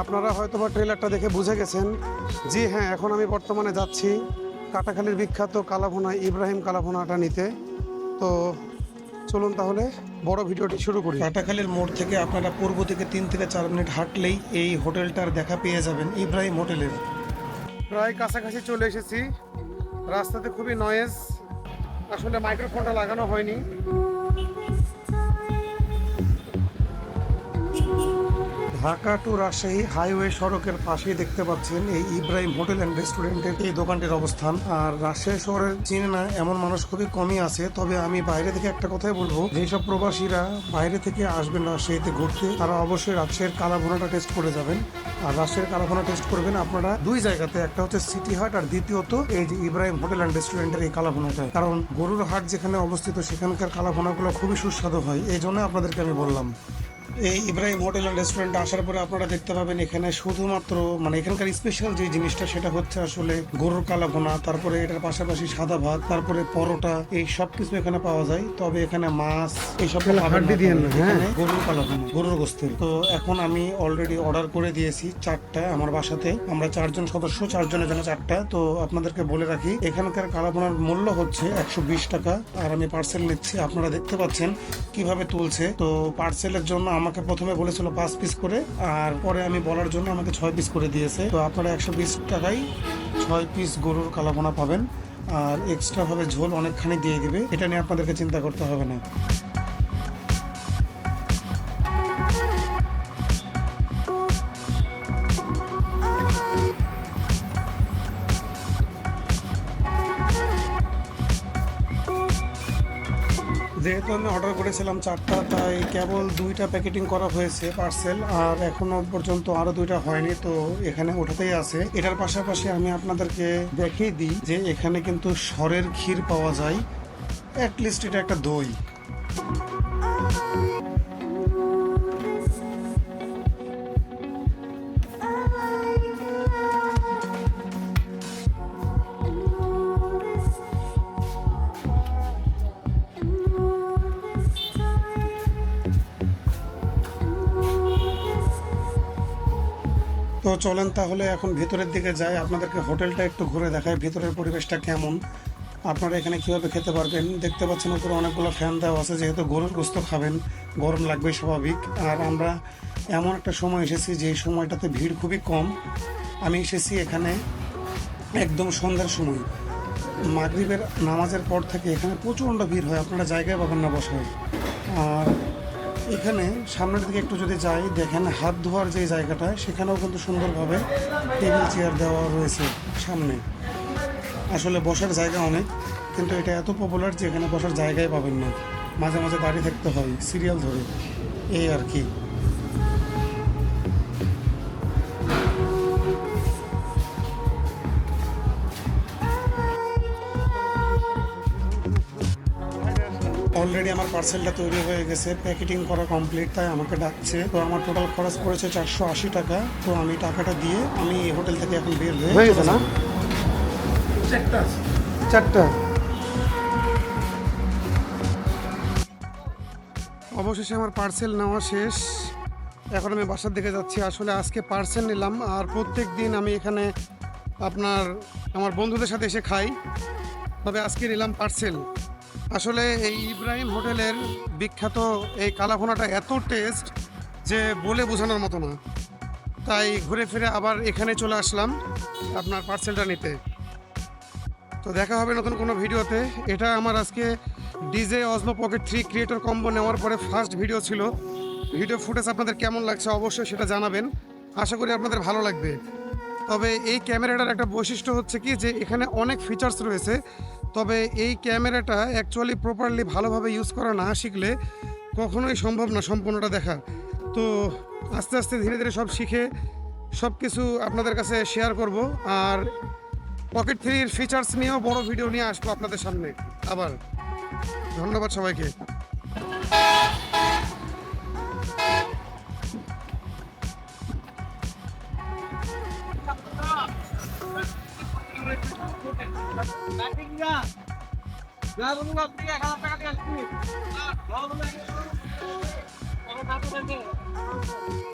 আপনারা হয়তো বা ট্রেলারটা দেখে বুঝে গেছেন জি হ্যাঁ এখন আমি বর্তমানে যাচ্ছি কাটাখালীর বিখ্যাত কালাভোনা ইব্রাহিম কালাভোনাটা নিতে। তো চলুন তাহলে বড় ভিডিওটি শুরু করি। কাটাখালীর মোড় থেকে আপনারা পূর্ব থেকে তিন থেকে চার মিনিট হাঁটলেই এই হোটেলটার দেখা পেয়ে যাবেন ইব্রাহিম হোটেলের। প্রায় কাছাকাছি চলে এসেছি। রাস্তাতে খুবই নয়েজ আসলে মাইক্রোফোনটা লাগানো হয়নি। ঢাকা টু রাজশাহী হাইওয়ে সড়কের পাশেই দেখতে পাচ্ছেন এই ইব্রাহিম হোটেল অ্যান্ড রেস্টুরেন্টের এই দোকানটির অবস্থান। আর রাজশাহী শহরের চিনে না, এমন মানুষ খুবই কমই আছে। তবে আমি বাইরে থেকে একটা কথাই বলব, যেসব প্রবাসীরা বাইরে থেকে আসবেন রাজশাহীতে ঘুরতে, তারা অবশ্যই রাজশাহীর কালাভোনাটা টেস্ট করে যাবেন। আর রাজশাহীর কালাভোনা টেস্ট করবেন আপনারা দুই জায়গাতে, একটা হচ্ছে সিটি হাট আর দ্বিতীয়ত এই যে ইব্রাহিম হোটেল অ্যান্ড রেস্টুরেন্টের এই কালাভোনাটা কারণ গরুর হাট যেখানে অবস্থিত, সেখানকার কালাভোনাগুলো খুবই সুস্বাদু হয়। এই জন্য আপনাদেরকে আমি বললাম। এই ইব্রাহিম হোটেল অ্যান্ড রেস্টুরেন্টে আসার পরে আপনারা দেখতে পাবেন এখানে শুধুমাত্র মানে এখানকার স্পেশাল যে জিনিসটা সেটা হচ্ছে আসলে গরুর কালা ভোনা তারপরে এটার পাশাপাশি সাদা ভাত তারপরে পরোটা এই সব কিছু এখানে পাওয়া যায়। তবে এখানে মাছ এই সব গরুর কালা ভোনা গরুর গোস্তের। তো এখন আমি অলরেডি অর্ডার করে দিয়েছি চারটা আমার বাসাতে। আমরা চারজন সদস্য চারজনের জন্য চারটা। তো আপনাদেরকে বলে রাখি এখানকার কালা ভোনার মূল্য হচ্ছে একশো বিশ টাকা। আর আমি পার্সেল নিচ্ছি আপনারা দেখতে পাচ্ছেন কীভাবে তুলছে। তো পার্সেলের জন্য আমাকে প্রথমে বলেছিল পাঁচ পিস করে, আর পরে আমি বলার জন্য আমাকে ছয় পিস করে দিয়েছে। তো আপনারা একশো বিশ টাকায় ছয় পিস গরুর কালাপোনা পাবেন, আর এক্সট্রাভাবে ঝোল অনেকখানি দিয়ে দেবে। এটা নিয়ে আপনাদেরকে চিন্তা করতে হবে না। যেহেতু আমি অর্ডার করেছিলাম চারটা, তাই কেবল দুইটা প্যাকেটিং করা হয়েছে পার্সেল আর এখনও পর্যন্ত আরও দুইটা হয়নি, তো এখানে ওঠাতেই আছে। এটার পাশাপাশি আমি আপনাদেরকে দেখিয়ে দিই যে এখানে কিন্তু স্বরের ক্ষীর পাওয়া যায়। অ্যাটলিস্ট এটা একটা দই। তো চলেন তাহলে এখন ভেতরের দিকে যাই। আপনাদেরকে হোটেলটা একটু ঘুরে দেখায় ভেতরের পরিবেশটা কেমন? আপনারা এখানে কীভাবে খেতে পারবেন? দেখতে পাচ্ছেন উপরে অনেকগুলো ফ্যান দেওয়া আছে, যেহেতু গরুর গোস্ত খাবেন, গরম লাগবে স্বাভাবিক। আর আমরা এমন একটা সময় এসেছি, যে সময়টাতে ভিড় খুবই কম। আমি এসেছি এখানে একদম সন্ধ্যার সময়। মাগরিবের নামাজের পর থেকে এখানে প্রচণ্ড ভিড় হয়, আপনারা জায়গায় পাবেন না বসায়। আর এখানে সামনের দিকে একটু যদি যাই, দেখেন হাত ধোয়ার যে জায়গাটা, সেখানেও কিন্তু সুন্দরভাবে টেবিল চেয়ার দেওয়া রয়েছে সামনে। আসলে বসার জায়গা অনেক, কিন্তু এটা এত পপুলার যে এখানে বসার জায়গায় পাবেন না। মাঝে মাঝে দাঁড়িয়ে থাকতে হয় সিরিয়াল ধরে। এই আর কি। অলরেডি আমার পার্সেলটা তৈরি হয়ে গেছে প্যাকেটিং করা কমপ্লিট তাই আমাকে ডাকছে। তো আমার টোটাল খরচ পড়েছে চারশো আশি টাকা। তো আমি টাকাটা দিয়ে আমি এই হোটেল থেকে এখন বের হয়ে হয়ে গেছে না? চারটা চারটা? অবশেষে আমার পার্সেল নেওয়া শেষ। এখন আমি বাসার দিকে যাচ্ছি। আসলে আজকে পার্সেল নিলাম আর প্রত্যেক দিন আমি এখানে আপনার আমার বন্ধুদের সাথে এসে খাই। তবে আজকে নিলাম পার্সেল আসলে এই ইব্রাহিম হোটেলের বিখ্যাত এই কালাভোনাটা এত টেস্ট যে বলে বোঝানোর মতো না। তাই ঘুরে ফিরে আবার এখানে চলে আসলাম আপনার পার্সেলটা নিতে। তো দেখা হবে নতুন কোনো ভিডিওতে। এটা আমার আজকে DJI Osmo pocket three creator combo নেওয়ার পরে ফার্স্ট ভিডিও ছিল। ভিডিও ফুটেজ আপনাদের কেমন লাগছে অবশ্যই সেটা জানাবেন। আশা করি আপনাদের ভালো লাগবে। তবে এই ক্যামেরাটার একটা বৈশিষ্ট্য হচ্ছে কি যে এখানে অনেক ফিচার্স রয়েছে। তবে এই ক্যামেরাটা অ্যাকচুয়ালি প্রপারলি ভালোভাবে ইউজ করা না শিখলে কখনোই সম্ভব না সম্পূর্ণটা দেখা। তো আস্তে আস্তে ধীরে ধীরে সব শিখে সব কিছু আপনাদের কাছে শেয়ার করব আর পকেট থ্রির ফিচার্স নিয়েও বড় ভিডিও নিয়ে আসব আপনাদের সামনে। আবার ধন্যবাদ সবাইকে। টাকা